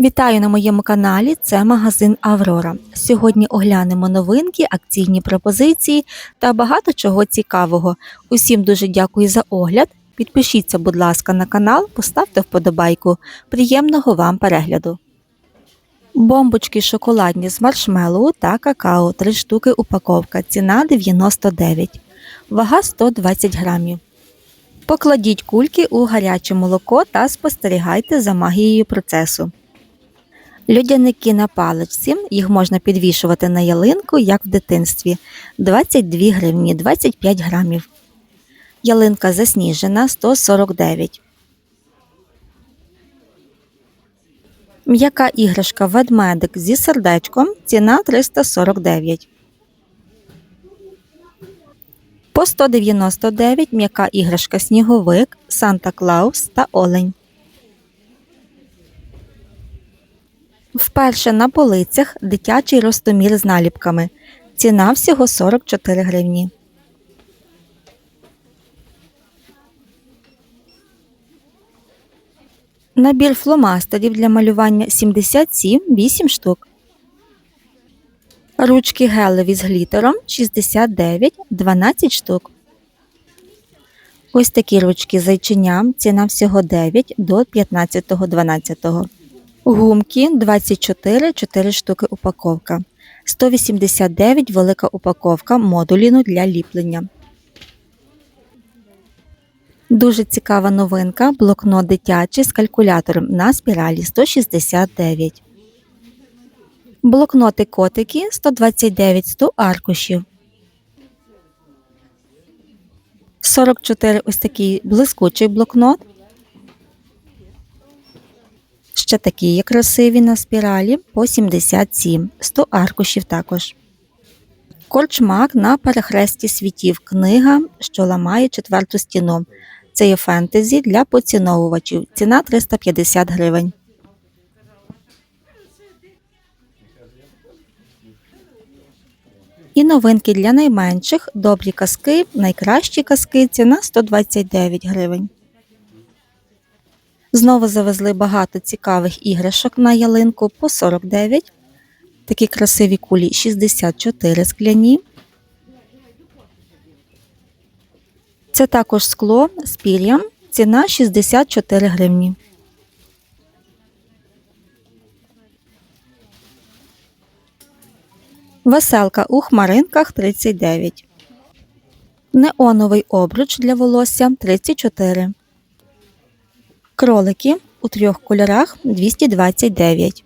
Вітаю на моєму каналі. Це магазин Аврора. Сьогодні оглянемо новинки, акційні пропозиції та багато чого цікавого. Усім дуже дякую за огляд. Підпишіться, будь ласка, на канал, поставте вподобайку. Приємного вам перегляду. Бомбочки шоколадні з маршмеллоу та какао 3 штуки упаковка. Ціна 99. Вага 120 грамів. Покладіть кульки у гаряче молоко та спостерігайте за магією процесу. Льодяники на паличці, їх можна підвішувати на ялинку, як в дитинстві. 22 гривні 25 грамів. Ялинка засніжена 149. М'яка іграшка ведмедик зі сердечком. Ціна 349. По 199 м'яка іграшка сніговик, Санта Клаус та Олень. Вперше на полицях дитячий ростомір з наліпками. Ціна всього 44 гривні. Набір фломастерів для малювання 77 8 штук. Ручки гелеві з глітером 69 12 штук. Ось такі ручки зайченям. Ціна всього 9 до 15.12. Гумки 24 4 штуки упаковка. 189 велика упаковка модуліну для ліплення. Дуже цікава новинка. Блокнот дитячий з калькулятором на спіралі 169. Блокноти котики 129 100 аркушів. 44 ось такий блискучий блокнот. Ще такі є красиві на спіралі по 77, 100 аркушів також. Корчмак на перехресті світів. Книга, що ламає четверту стіну. Це є фентезі для поціновувачів. Ціна 350 гривень. І новинки для найменших. Добрі казки, найкращі казки. Ціна 129 гривень. Знову завезли багато цікавих іграшок на ялинку по 49. Такі красиві кулі 64 скляні. Це також скло з пір'ям. Ціна 64 гривні. Веселка у хмаринках 39. Неоновий обруч для волосся 34. Кролики у трьох кольорах 229.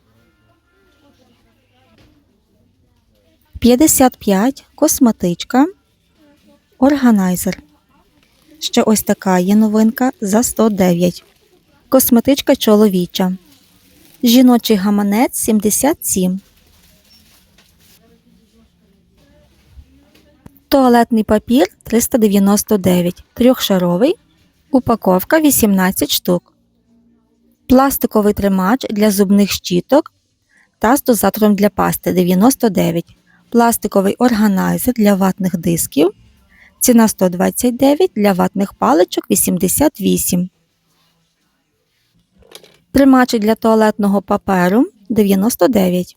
55 косметичка. Органайзер. Ще ось така є новинка за 109. Косметичка чоловіча. Жіночий гаманець 77. Туалетний папір 399. Трьохшаровий. Упаковка 18 штук. Пластиковий тримач для зубних щіток та з дозатором для пасти 99. Пластиковий органайзер для ватних дисків. Ціна 129 для ватних паличок 88. Тримачі для туалетного паперу 99.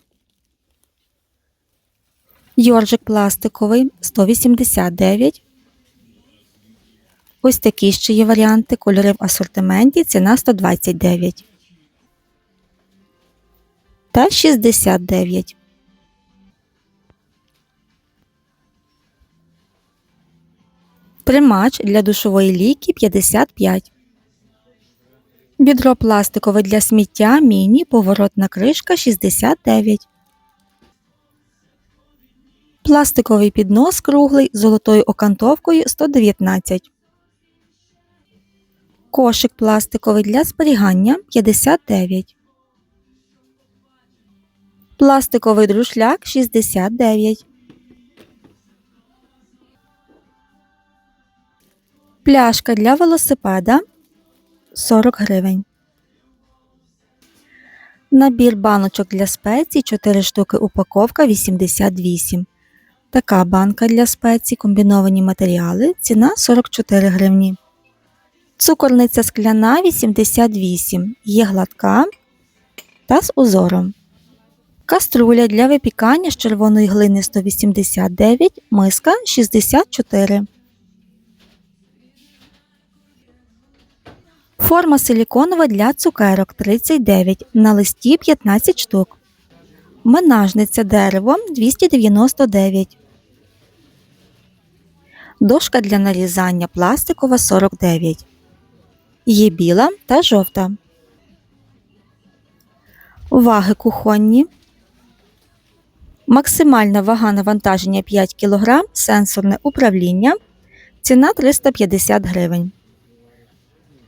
Йоржик пластиковий 189. Ось такі ще є варіанти. Кольори в асортименті. Ціна 129. Та 69. Тримач для душової ліки 55. Відро пластикове для сміття міні поворотна кришка 69. Пластиковий піднос круглий з золотою окантовкою 119. Кошик пластиковий для зберігання 59. Пластиковий друшляк 69. Пляшка для велосипеда 40 гривень. Набір баночок для спецій 4 штуки упаковка 88. Така банка для спецій, комбіновані матеріали. Ціна 44 гривні. Цукорниця скляна 88. Є гладка та з узором. Каструля для випікання з червоної глини 189, миска 64. Форма силіконова для цукерок 39, на листі 15 штук. Менажниця дерево 299. Дошка для нарізання пластикова 49. Є біла та жовта. Ваги кухонні. Максимальна вага навантаження 5 кг, сенсорне управління. Ціна 350 гривень.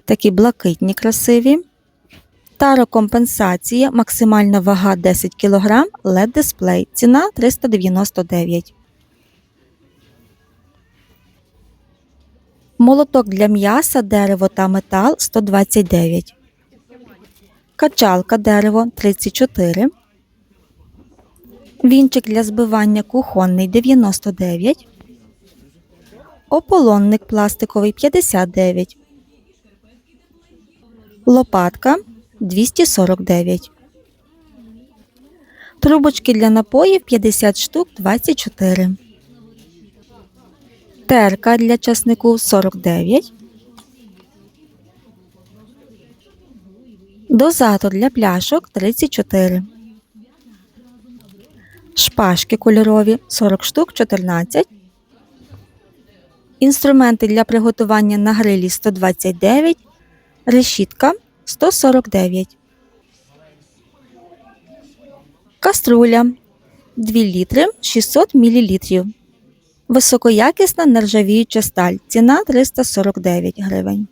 Такі блакитні красиві. Тарокомпенсація, максимальна вага 10 кг, LED дисплей. Ціна 399. Молоток для м'яса, дерево та метал 129. Качалка дерево 34. Вінчик для збивання кухонний 99. Ополонник пластиковий 59. Лопатка 249. Трубочки для напоїв 50 штук 24. Терка для часнику 49. Дозатор для пляшок 34. Шпажки кольорові 40 штук 14. Інструменти для приготування на грилі 129. Решітка 149. Каструля 2 літри 600 мл. Високоякісна нержавіюча сталь. Ціна 349 гривень.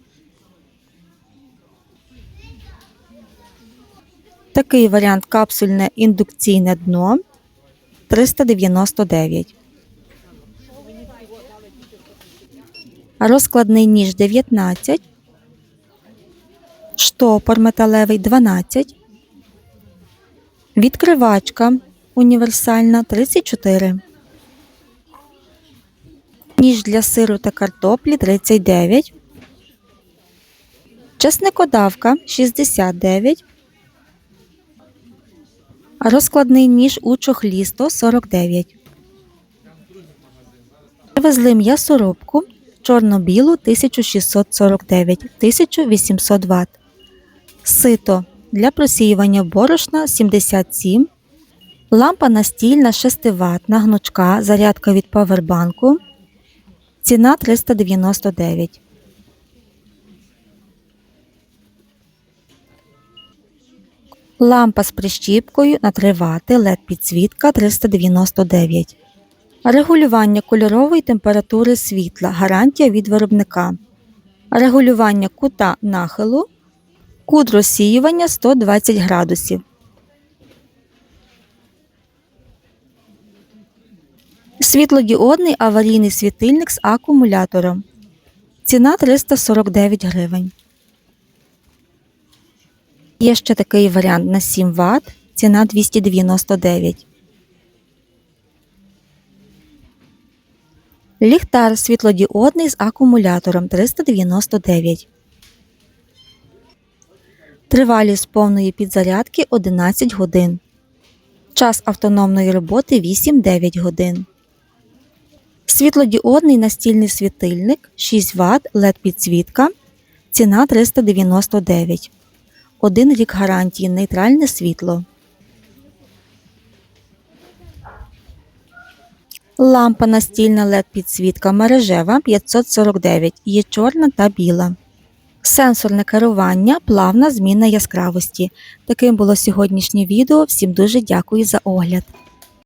Такий варіант капсульне індукційне дно 399. Розкладний ніж 19. Штопор металевий 12. Відкривачка універсальна 34. Ніж для сиру та картоплі 39. Чесникодавка 69. Розкладний ніж у чохлі 149. Привезли м'ясорубку чорно-білу 1649 1800 Вт. Сито для просіювання борошна 77. Лампа настільна 6 Вт гнучка, зарядка від павербанку. Ціна 399. Лампа з прищіпкою на 3 Вт, LED підсвітка 399. Регулювання кольорової температури світла. Гарантія від виробника. Регулювання кута нахилу. Кут розсіювання 120 градусів. Світлодіодний аварійний світильник з акумулятором. Ціна 349 гривень. Є ще такий варіант на 7 Вт. Ціна 299. Ліхтар світлодіодний з акумулятором 399. Тривалість повної підзарядки 11 годин. Час автономної роботи 8-9 годин. Світлодіодний настільний світильник 6 Вт LED підсвітка. Ціна 399. Один рік гарантії нейтральне світло. Лампа настільна LED підсвітка мережева 549. Є чорна та біла. Сенсорне керування, плавна зміна яскравості. Таким було сьогоднішнє відео. Всім дуже дякую за огляд.